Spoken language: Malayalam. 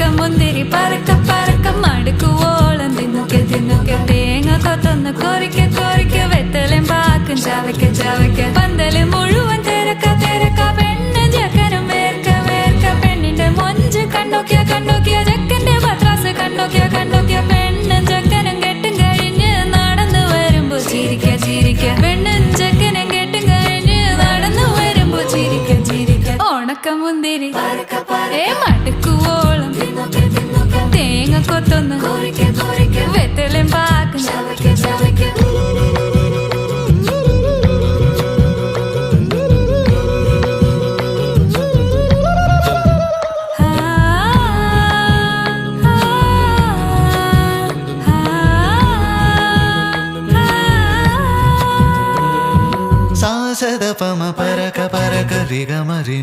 ഉണക്കമുന്തിരി പറക്ക പറക്ക മടുക്കുവോളം തിന്നുക്കെ തിന്നുക്കെ തേങ്ങ കൊത്തൊന്ന് കൊറിക്ക കൊറിക്ക വെത്തലും പാക്കും ചവയ്ക്ക ചവയ്ക്ക പന്തൽ മുഴുവൻ തിരക്ക തിരക്ക പെണ്ണ് ജക്കനും വേർക്ക വേർക്ക പെണ്ണിന്റെ മൊഞ്ച് കണ്ടോക്കിയ കണ്ടോക്കിയ ജക്കന്റെ പത്രാസ് കണ്ടോക്കിയ കണ്ടോക്കിയ പെണ്ണും ജക്കനും കെട്ടും കഴിഞ്ഞ് നടന്നു വരുമ്പോ ചിരിക്ക ചിരിക്ക പെണ്ണും ജക്കനും കെട്ടും കഴിഞ്ഞ് നടന്നു വരുമ്പോ ചിരിക്ക ചിരിക്ക. ഉണക്കമുന്തിരി ഏ മടുക്കുവോളം Отона горьке, горьке, ветелем бак, жалики, жалики. సద పమ పరక పరక రిగ మరి